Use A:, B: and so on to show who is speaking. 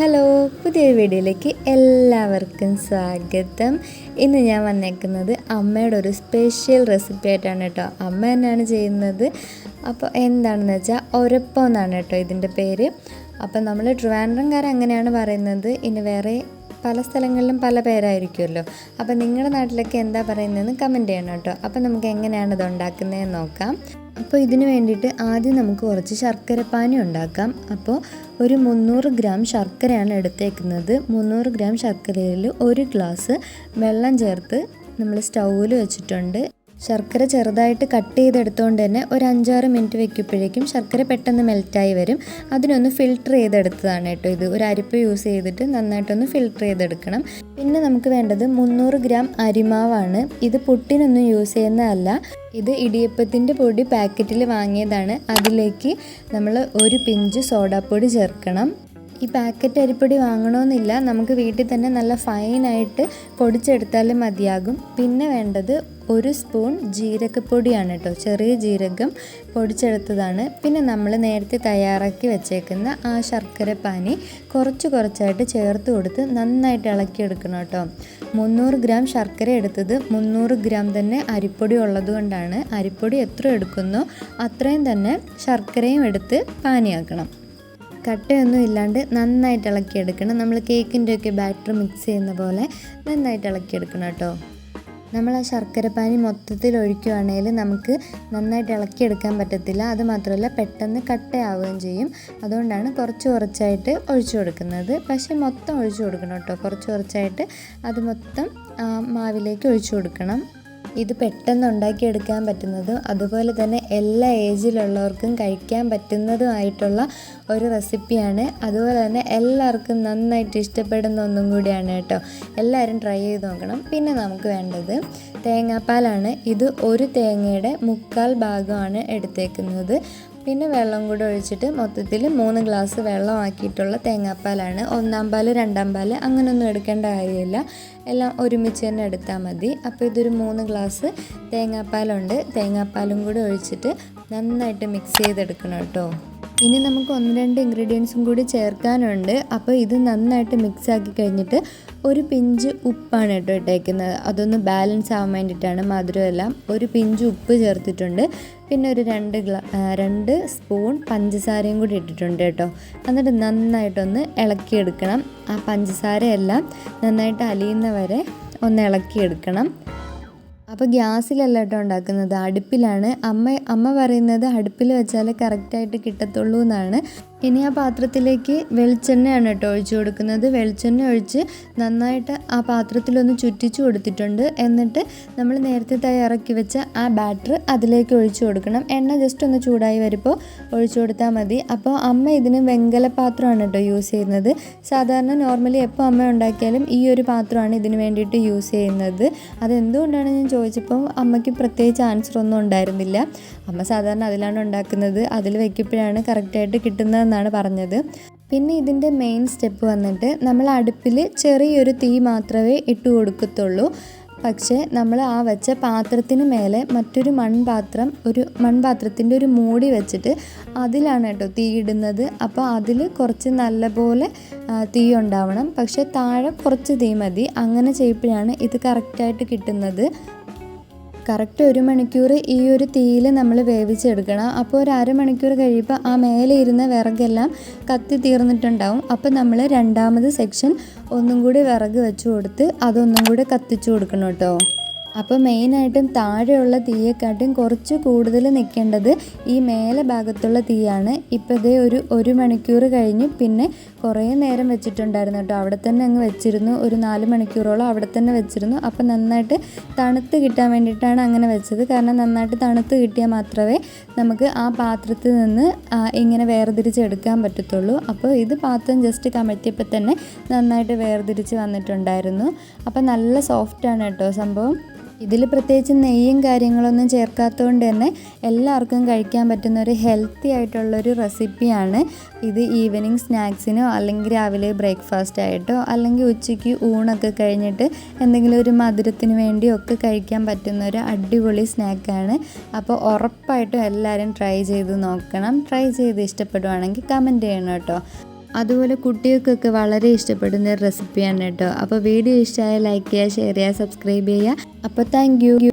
A: hello പുതിയൊരു വീഡിയോയിലേക്ക് എല്ലാവർക്കും സ്വാഗതം ഇന്ന് ഞാൻ വന്നേക്കുന്നത് അമ്മയുടെ ഒരു സ്പെഷ്യൽ റെസിപ്പി ആയിട്ടാണ് കേട്ടോ അമ്മ തന്നെയാണ് ചെയ്യുന്നത് അപ്പോൾ എന്താണെന്ന് വെച്ചാൽ ഒരപ്പം എന്നാണ് കേട്ടോ ഇതിൻ്റെ പേര് അപ്പോൾ നമ്മൾ ട്രിവാൻഡ്രംകാർ അങ്ങനെയാണ് പറയുന്നത് ഇനി വേറെ പല സ്ഥലങ്ങളിലും പല പേരായിരിക്കുമല്ലോ അപ്പോൾ നിങ്ങളുടെ നാട്ടിലൊക്കെ എന്താ പറയുന്നതെന്ന് കമൻറ്റ് ചെയ്യണം കേട്ടോ അപ്പോൾ നമുക്ക് എങ്ങനെയാണ് ഇത് ഉണ്ടാക്കുന്നതെന്ന് നോക്കാം അപ്പോൾ ഇതിന് വേണ്ടിയിട്ട് ആദ്യം നമുക്ക് കുറച്ച് ശർക്കരപ്പാനി ഉണ്ടാക്കാം അപ്പോൾ ഒരു മുന്നൂറ് ഗ്രാം ശർക്കരയാണ് എടുത്തേക്കുന്നത് മുന്നൂറ് ഗ്രാം ശർക്കരയിൽ ഒരു ഗ്ലാസ് വെള്ളം ചേർത്ത് നമ്മൾ സ്റ്റൗവിൽ വെച്ചിട്ടുണ്ട് ശർക്കര ചെറുതായിട്ട് കട്ട് ചെയ്തെടുത്തുകൊണ്ട് തന്നെ ഒരു അഞ്ചാറ് മിനിറ്റ് വെക്കുമ്പോഴേക്കും ശർക്കര പെട്ടെന്ന് മെൽറ്റായി വരും അതിനൊന്ന് ഫിൽട്ടർ ചെയ്തെടുത്തതാണ് കേട്ടോ ഇത് ഒരു അരിപ്പ് യൂസ് ചെയ്തിട്ട് നന്നായിട്ടൊന്ന് ഫിൽട്ടർ ചെയ്തെടുക്കണം പിന്നെ നമുക്ക് വേണ്ടത് മുന്നൂറ് ഗ്രാം അരിമാവാണ് ഇത് പുട്ടിനൊന്നും യൂസ് ചെയ്യുന്നതല്ല ഇത് ഇടിയപ്പത്തിൻ്റെ പൊടി പാക്കറ്റിൽ വാങ്ങിയതാണ് അതിലേക്ക് നമ്മൾ ഒരു പിഞ്ച് സോഡാപ്പൊടി ചേർക്കണം ഈ പാക്കറ്റ് അരിപ്പൊടി വാങ്ങണമെന്നില്ല നമുക്ക് വീട്ടിൽ തന്നെ നല്ല ഫൈനായിട്ട് പൊടിച്ചെടുത്താലും മതിയാകും പിന്നെ വേണ്ടത് ഒരു സ്പൂൺ ജീരകപ്പൊടിയാണ് കേട്ടോ ചെറിയ ജീരകം പൊടിച്ചെടുത്തതാണ് പിന്നെ നമ്മൾ നേരത്തെ തയ്യാറാക്കി വെച്ചേക്കുന്ന ആ ശർക്കര പാനി കുറച്ച് കുറച്ചായിട്ട് ചേർത്ത് കൊടുത്ത് നന്നായിട്ട് ഇളക്കിയെടുക്കണം കേട്ടോ മുന്നൂറ് ഗ്രാം ശർക്കര എടുത്തത് മുന്നൂറ് ഗ്രാം തന്നെ അരിപ്പൊടി ഉള്ളതുകൊണ്ടാണ് അരിപ്പൊടി എത്ര എടുക്കുന്നോ അത്രയും തന്നെ ശർക്കരയും എടുത്ത് പാനിയാക്കണം കട്ടയൊന്നും ഇല്ലാണ്ട് നന്നായിട്ട് ഇളക്കിയെടുക്കണം നമ്മൾ കേക്കിൻ്റെയൊക്കെ ബാറ്റർ മിക്സ് ചെയ്യുന്ന പോലെ നന്നായിട്ട് ഇളക്കിയെടുക്കണം കേട്ടോ നമ്മൾ ആ ശർക്കരപ്പാനി മൊത്തത്തിൽ ഒഴിക്കുകയാണെങ്കിൽ നമുക്ക് നന്നായിട്ട് ഇളക്കിയെടുക്കാൻ പറ്റത്തില്ല അത് മാത്രമല്ല പെട്ടെന്ന് കട്ടയാവുകയും ചെയ്യും അതുകൊണ്ടാണ് കുറച്ച് കുറച്ചായിട്ട് ഒഴിച്ചു കൊടുക്കുന്നത് പക്ഷേ മൊത്തം ഒഴിച്ചു കൊടുക്കണം കേട്ടോ കുറച്ച് കുറച്ചായിട്ട് അത് മൊത്തം മാവിലേക്ക് ഒഴിച്ചു കൊടുക്കണം ഇത് പെട്ടെന്ന് ഉണ്ടാക്കിയെടുക്കാൻ പറ്റുന്നതും അതുപോലെ തന്നെ എല്ലാ ഏജിലുള്ളവർക്കും കഴിക്കാൻ പറ്റുന്നതുമായിട്ടുള്ള ഒരു റെസിപ്പിയാണ് അതുപോലെ തന്നെ എല്ലാവർക്കും നന്നായിട്ട് ഇഷ്ടപ്പെടുന്ന ഒന്നും കൂടിയാണ് കേട്ടോ എല്ലാവരും ട്രൈ ചെയ്ത് നോക്കണം പിന്നെ നമുക്ക് വേണ്ടത് തേങ്ങാപ്പാലാണ് ഇത് ഒരു തേങ്ങയുടെ മുക്കാൽ ഭാഗമാണ് എടുത്തേക്കുന്നത് പിന്നെ വെള്ളം കൂടെ ഒഴിച്ചിട്ട് മൊത്തത്തിൽ മൂന്ന് ഗ്ലാസ് വെള്ളം ആക്കിയിട്ടുള്ള തേങ്ങാപ്പാലാണ് ഒന്നാം പാല് രണ്ടാം പാല് അങ്ങനെയൊന്നും എടുക്കേണ്ട കാര്യമില്ല എല്ലാം ഒരുമിച്ച് തന്നെ എടുത്താൽ മതി അപ്പോൾ ഇതൊരു മൂന്ന് ഗ്ലാസ് തേങ്ങാപ്പാലുണ്ട് തേങ്ങാപ്പാലും കൂടെ ഒഴിച്ചിട്ട് നന്നായിട്ട് മിക്സ് ചെയ്തെടുക്കണം കേട്ടോ ഇനി നമുക്ക് ഒന്ന് രണ്ട് ഇൻഗ്രീഡിയൻസും കൂടി ചേർക്കാനുണ്ട് അപ്പോൾ ഇത് നന്നായിട്ട് മിക്സ് ആക്കി കഴിഞ്ഞിട്ട് ഒരു പിഞ്ച് ഉപ്പാണ് കേട്ടോ ഇട്ടേക്കുന്നത് അതൊന്ന് ബാലൻസ് ആവാൻ വേണ്ടിയിട്ടാണ് മധുരമെല്ലാം ഒരു പിഞ്ച് ഉപ്പ് ചേർത്തിട്ടുണ്ട് പിന്നെ ഒരു രണ്ട് ഗ്ലാ രണ്ട് സ്പൂൺ പഞ്ചസാരയും കൂടി ഇട്ടിട്ടുണ്ട് കേട്ടോ എന്നിട്ട് നന്നായിട്ടൊന്ന് ഇളക്കിയെടുക്കണം ആ പഞ്ചസാരയെല്ലാം നന്നായിട്ട് അലിയുന്ന വരെ ഒന്ന് ഇളക്കിയെടുക്കണം അപ്പോൾ ഗ്യാസിലല്ല കേട്ടോ ഉണ്ടാക്കുന്നത് അടുപ്പിലാണ് അമ്മ അമ്മ പറയുന്നത് അടുപ്പിൽ വെച്ചാൽ കറക്റ്റായിട്ട് കിട്ടത്തുള്ളൂ എന്നാണ് ഇനി ആ പാത്രത്തിലേക്ക് വെളിച്ചെണ്ണയാണ് കേട്ടോ ഒഴിച്ചു കൊടുക്കുന്നത് വെളിച്ചെണ്ണ ഒഴിച്ച് നന്നായിട്ട് ആ പാത്രത്തിലൊന്ന് ചുറ്റിച്ചു കൊടുത്തിട്ടുണ്ട് എന്നിട്ട് നമ്മൾ നേരത്തെ തയ്യാറാക്കി വെച്ച ആ ബാറ്റർ അതിലേക്ക് ഒഴിച്ചു കൊടുക്കണം എണ്ണ ജസ്റ്റ് ഒന്ന് ചൂടായി വരുമ്പോൾ ഒഴിച്ചു കൊടുത്താൽ മതി അപ്പോൾ അമ്മ ഇതിന് വെങ്കല പാത്രമാണ് കേട്ടോ യൂസ് ചെയ്യുന്നത് സാധാരണ നോർമലി എപ്പോൾ അമ്മ ഉണ്ടാക്കിയാലും ഈ ഒരു പാത്രമാണ് ഇതിന് വേണ്ടിയിട്ട് യൂസ് ചെയ്യുന്നത് അതെന്തുകൊണ്ടാണ് ഞാൻ ചോദിച്ചപ്പോൾ അമ്മയ്ക്ക് പ്രത്യേകിച്ച് ആൻസർ ഒന്നും ഉണ്ടായിരുന്നില്ല അമ്മ സാധാരണ അതിലാണ് ഉണ്ടാക്കുന്നത് അതിൽ വയ്ക്കുമ്പോഴാണ് കറക്റ്റായിട്ട് കിട്ടുന്ന എന്നാണ് പറഞ്ഞത് പിന്നെ ഇതിൻ്റെ മെയിൻ സ്റ്റെപ്പ് വന്നിട്ട് നമ്മൾ അടുപ്പിൽ ചെറിയൊരു തീ മാത്രമേ ഇട്ട് കൊടുക്കത്തുള്ളൂ പക്ഷേ നമ്മൾ ആ വെച്ച പാത്രത്തിന് മേലെ മറ്റൊരു മൺപാത്രം ഒരു മൺപാത്രത്തിൻ്റെ ഒരു മൂടി വെച്ചിട്ട് അതിലാണ് കേട്ടോ തീ ഇടുന്നത് അപ്പോൾ അതിൽ കുറച്ച് നല്ലപോലെ തീ ഉണ്ടാവണം പക്ഷേ താഴെ കുറച്ച് തീ മതി അങ്ങനെ ചെയ്യുമ്പോഴാണ് ഇത് കറക്റ്റായിട്ട് കിട്ടുന്നത് കറക്റ്റ് ഒരു മണിക്കൂർ ഈ ഒരു തീയിൽ നമ്മൾ വേവിച്ചെടുക്കണം അപ്പോൾ ഒരു അരമണിക്കൂർ കഴിയുമ്പോൾ ആ മേലെ ഇരുന്ന വിറകെല്ലാം കത്തി തീർന്നിട്ടുണ്ടാവും അപ്പോൾ നമ്മൾ രണ്ടാമത് സെക്ഷൻ ഒന്നും കൂടി വിറക് വെച്ച് കൊടുത്ത് അതൊന്നും കൂടി കത്തിച്ചു കൊടുക്കണം കേട്ടോ അപ്പോൾ മെയിനായിട്ടും താഴെയുള്ള തീയെക്കാട്ടും കുറച്ച് കൂടുതൽ നിൽക്കേണ്ടത് ഈ മേലെ ഭാഗത്തുള്ള തീയാണ് ഇപ്പോൾ ഇതേ ഒരു ഒരു മണിക്കൂർ കഴിഞ്ഞ് പിന്നെ കുറേ നേരം വെച്ചിട്ടുണ്ടായിരുന്നു കേട്ടോ അവിടെ തന്നെ അങ്ങ് വെച്ചിരുന്നു ഒരു നാല് മണിക്കൂറോളം അവിടെ തന്നെ വെച്ചിരുന്നു അപ്പോൾ നന്നായിട്ട് തണുത്ത് കിട്ടാൻ വേണ്ടിയിട്ടാണ് അങ്ങനെ വെച്ചത് കാരണം നന്നായിട്ട് തണുത്ത് കിട്ടിയാൽ മാത്രമേ നമുക്ക് ആ പാത്രത്തിൽ നിന്ന് ഇങ്ങനെ വേർതിരിച്ചെടുക്കാൻ പറ്റത്തുള്ളൂ അപ്പോൾ ഇത് പാത്രം ജസ്റ്റ് കമഴ്ത്തിയപ്പോൾ തന്നെ നന്നായിട്ട് വേർതിരിച്ച് വന്നിട്ടുണ്ടായിരുന്നു അപ്പോൾ നല്ല സോഫ്റ്റാണ് കേട്ടോ സംഭവം ഇതിൽ പ്രത്യേകിച്ച് നെയ്യും കാര്യങ്ങളൊന്നും ചേർക്കാത്തതുകൊണ്ട് തന്നെ എല്ലാവർക്കും കഴിക്കാൻ പറ്റുന്ന ഒരു ഹെൽത്തി ആയിട്ടുള്ളൊരു റെസിപ്പിയാണ് ഇത് ഈവനിങ് സ്നാക്സിനോ അല്ലെങ്കിൽ രാവിലെ ബ്രേക്ക്ഫാസ്റ്റ് ആയിട്ടോ അല്ലെങ്കിൽ ഉച്ചയ്ക്ക് ഊണൊക്കെ കഴിഞ്ഞിട്ട് എന്തെങ്കിലും ഒരു മധുരത്തിന് വേണ്ടിയോ ഒക്കെ കഴിക്കാൻ പറ്റുന്ന ഒരു അടിപൊളി സ്നാക്കാണ് അപ്പോൾ ഉറപ്പായിട്ടും എല്ലാവരും ട്രൈ ചെയ്ത് നോക്കണം ട്രൈ ചെയ്ത് ഇഷ്ടപ്പെടുവാണെങ്കിൽ കമൻറ്റ് ചെയ്യണം കേട്ടോ അതുപോലെ കുട്ടികൾക്കൊക്കെ വളരെ ഇഷ്ടപ്പെടുന്ന ഒരു റെസിപ്പിയാണ് കേട്ടോ അപ്പോൾ വീഡിയോ ഇഷ്ടമായ ലൈക്ക് ചെയ്യുക ഷെയർ ചെയ്യുക സബ്സ്ക്രൈബ് ചെയ്യുക അപ്പോൾ താങ്ക്